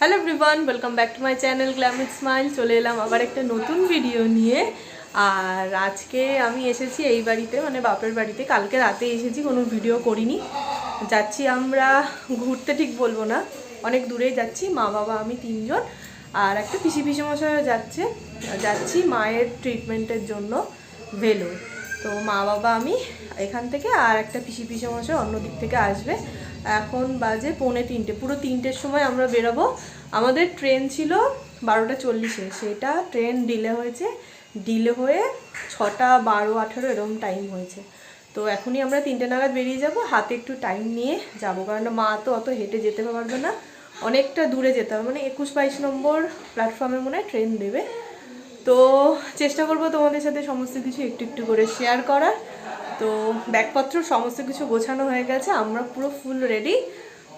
Hello everyone welcome back to my channel Glamit smile চলে এলাম আবার একটা নতুন ভিডিও নিয়ে। আর আজকে আমি এসেছি এই বাড়িতে মানে বাপের বাড়িতে। কালকে রাতে এসেছি, কোনো ভিডিও করিনি। যাচ্ছি আমরা, ঘুরতে ঠিক বলব না। অনেক দূরেই যাচ্ছি, মা বাবা আমি তিনজন। আর একটা পিসি পিসি মশাইও যাচ্ছে। যাচ্ছি মায়ের ট্রিটমেন্টের জন্য ভেলোর। তো মা বাবা আমি এখান থেকে, আর একটা পিসি পিসি মশাই অন্য দিক থেকে আসবে। এখন বাজে পৌনে তিনটে। পুরো তিনটের সময় আমরা বেরোবো। আমাদের ট্রেন ছিল বারোটা চল্লিশে। সেটা ট্রেন ডিলে হয়েছে। ডিলে হয়ে ছটা বারো আঠেরো এরকম টাইম হয়েছে। তো এখনই আমরা তিনটে নাগাদ বেরিয়ে যাব। হাতে একটু টাইম নিয়ে যাব। কারণ মা তো অত হেঁটে যেতে পারবে না। অনেকটা দূরে যেতে হবে। মানে একুশ বাইশ নম্বর প্ল্যাটফর্মে মনে হয় ট্রেন দেবে। তো চেষ্টা করব তোমাদের সাথে সমস্ত কিছু একটু একটু করে শেয়ার করার। তো ব্যাগপত্র সমস্ত কিছু গোছানো হয়ে গেছে আমরা পুরো ফুল রেডি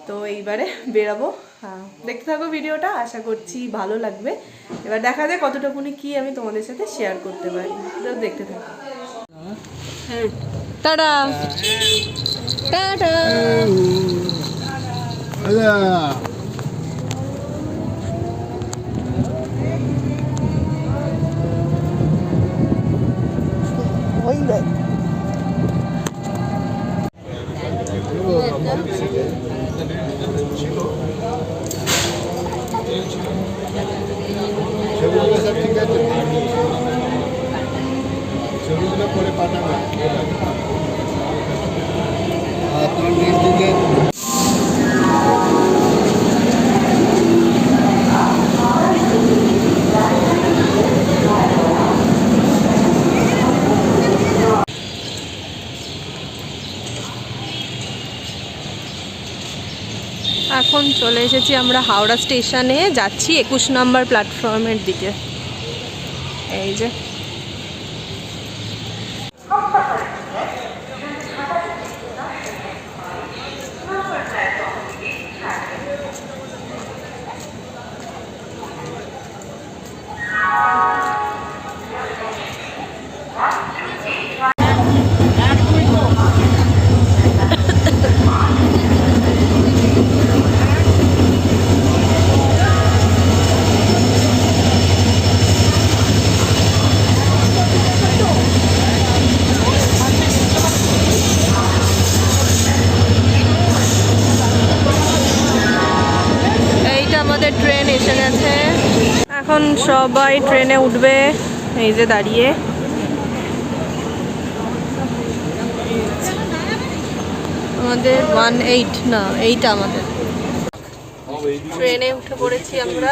তো এইবারে বেরাবো। হ্যাঁ দেখতে থাকো ভিডিওটা আশা করছি ভালো লাগবে। এবার দেখা যায় কতটুকুনি কি আমি তোমাদের সাথে শেয়ার করতে পারি। তো দেখতে থাকো। টাটা। টাটা সব ঠিক আছে এখন চলে এসেছি আমরা হাওড়া স্টেশনে। যাচ্ছি একুশ নম্বর প্ল্যাটফর্মের দিকে। এই যে এখন সবাই ট্রেনে উঠবে, এই যে দাঁড়িয়ে। আমাদের ওয়ান এইট না এইটা আমাদের। ট্রেনে উঠে পড়েছি আমরা।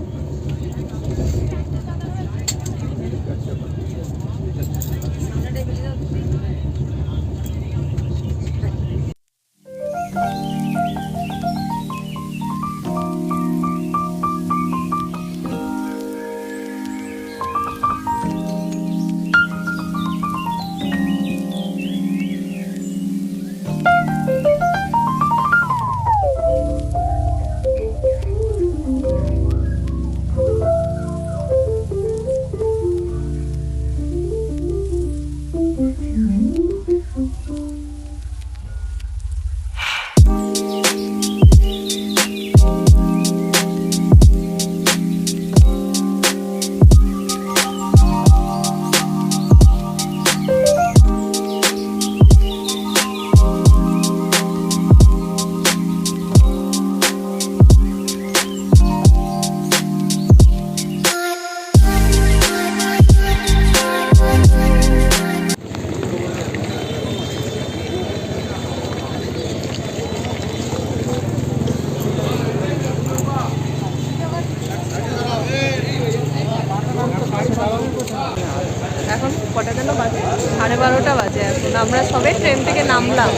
আমরা সবে ট্রেন থেকে নামলাম।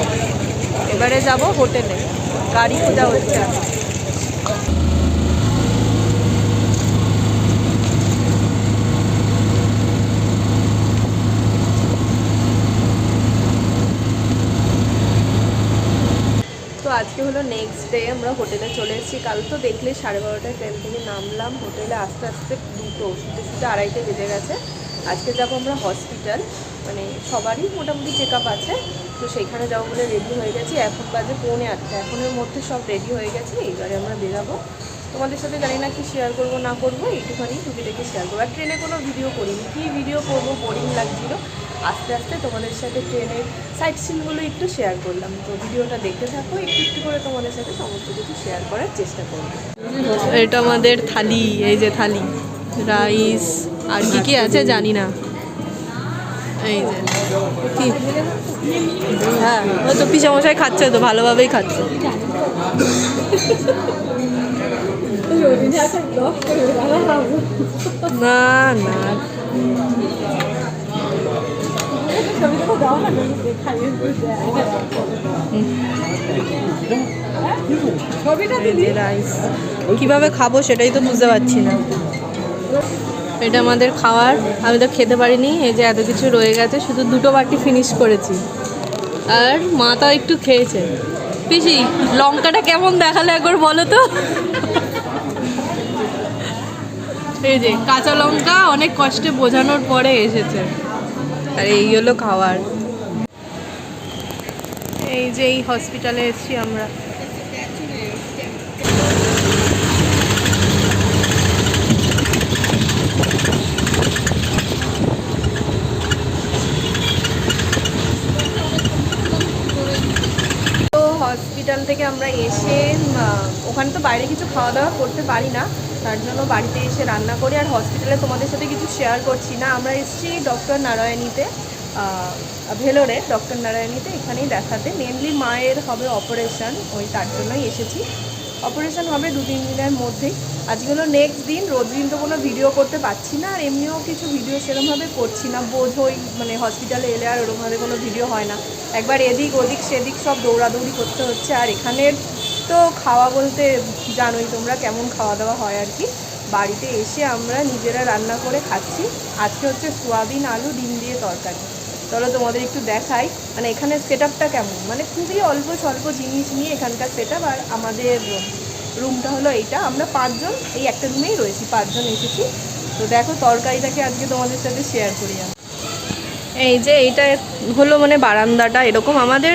এবারে যাব হোটেলে। গাড়ি খোঁজা হচ্ছে আজকে হলো নেক্সট ডে আমরা হোটেলে চলে এসেছি। কাল তো দেখলে সাড়ে বারোটায় ট্রেন থেকে নামলাম। হোটেলে আস্তে আস্তে দুটো শুতে আড়াইটে বেজে গেছে। আজকে যাব আমরা হসপিটাল মানে সবারই মোটামুটি চেক আছে, তো সেইখানে যাব বলে রেডি হয়ে গেছি। এখন বাজে পৌনে আটটা, এখনের মধ্যে সব রেডি হয়ে গেছে, এইবারে আমরা বেরাবো। তোমাদের সাথে জানি না কি শেয়ার করব, না করব, এইটুখানি টুকিটাকে শেয়ার করব। আর ট্রেনে কোনো ভিডিও করিনি। কী ভিডিও করব বোরিং লাগছিল। আস্তে আস্তে তোমাদের সাথে ট্রেনের সাইট সিনগুলো একটু শেয়ার করলাম। তো ভিডিওটা দেখতে থাকো, একটু একটু করে তোমাদের সাথে সমস্ত কিছু শেয়ার করার চেষ্টা করব। এটা আমাদের থালি, এই যে থালি, রাইস আর কি কি আছে জানি না। এই যে, কি? হ্যাঁ ওই তো পিসামশাই খাচ্ছে তো ভালোভাবেই খাচ্ছে। না না। কীভাবে খাব সেটাই তো বুঝতে পারছি না। এটা আমাদের খাওয়ার। আমি তো খেতে পারিনি, এই যে এত কিছু রয়ে গেছে, শুধু দুটো বাটি ফিনিশ করেছি। আর মা মাতা একটু খেয়েছে। পিসি, লঙ্কাটা কেমন দেখালে একবার বলো তো? এই যে, কাঁচা লঙ্কা অনেক কষ্টে বোঝানোর পরে এসেছে। আর এই হলো খাবার এই যে এই হসপিটালে এসেছি আমরা তো হসপিটাল থেকে আমরা এসে ওখানে তো বাইরে কিছু খাওয়া দাওয়া করতে পারি না। তার জন্য বাড়িতে এসে রান্না করি আর হসপিটালে তোমাদের সাথে কিছু শেয়ার করছি না। আমরা এসেছি ডক্টর নারায়ণীতে ভেলোরে ডক্টর নারায়ণীতে এখানেই দেখাতে। মেনলি মায়ের হবে অপারেশান ওই তার জন্যই এসেছি। অপারেশন হবে দু তিন দিনের মধ্যেই। আজকে হলো নেক্সট দিন রোজ দিন তো কোনো ভিডিও করতে পারছি না, আর এমনিও কিছু ভিডিও সেরকমভাবে করছি না। বোঝোই মানে হসপিটালে এলে আর ওরকমভাবে কোনো ভিডিও হয় না। একবার এদিক ওদিক সেদিক সব দৌড়াদৌড়ি করতে হচ্ছে, আর এখানের তো খাওয়া বলতে জানোই তোমরা কেমন খাওয়া দাওয়া হয় আর কি। বাড়িতে এসে আমরা নিজেরা রান্না করে খাচ্ছি। আজকে হচ্ছে সোয়াবিন, আলু, ডিম দিয়ে তরকারি। চলো তোমাদের একটু দেখাই। মানে এখানে সেট কেমন? মানে খুবই অল্প স্বল্প জিনিস নিয়ে এখানকার সেট আর আমাদের রুমটা হলো এইটা। আমরা পাঁচজন, এই একটা রুমেই রয়েছি, পাঁচজন এসেছি। তো দেখো তরকারিটাকে আজকে তোমাদের সাথে শেয়ার করি আমি। এই যে এইটা হলো মানে বারান্দাটা, এরকম আমাদের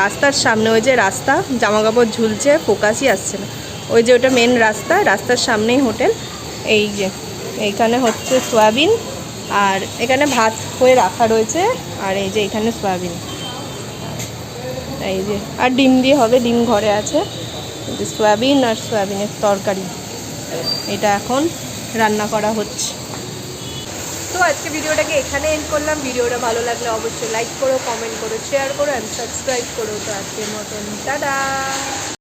রাস্তার সামনে ওই যে রাস্তা জামা কাপড় ঝুলছে, ফোকাসই আসছে না। ওই যে ওটা মেন রাস্তা, রাস্তার সামনেই হোটেল। এই যে, এইখানে হচ্ছে সয়াবিন আর এখানে ভাত হয়ে রাখা রয়েছে। আর এই যে এখানে সয়াবিন। এই যে, আর ডিম দিয়ে হবে, ডিম ঘরে আছে। যে সয়াবিন আর সয়াবিনের তরকারি। এটা এখন রান্না করা হচ্ছে। তো আজকে ভিডিওটাকে এখানে এন্ড করলাম। ভিডিওটা ভালো লাগলে অবশ্যই লাইক করো কমেন্ট করো শেয়ার করো অ্যান্ড সাবস্ক্রাইব করো। তো আজকের মতন, টাটা!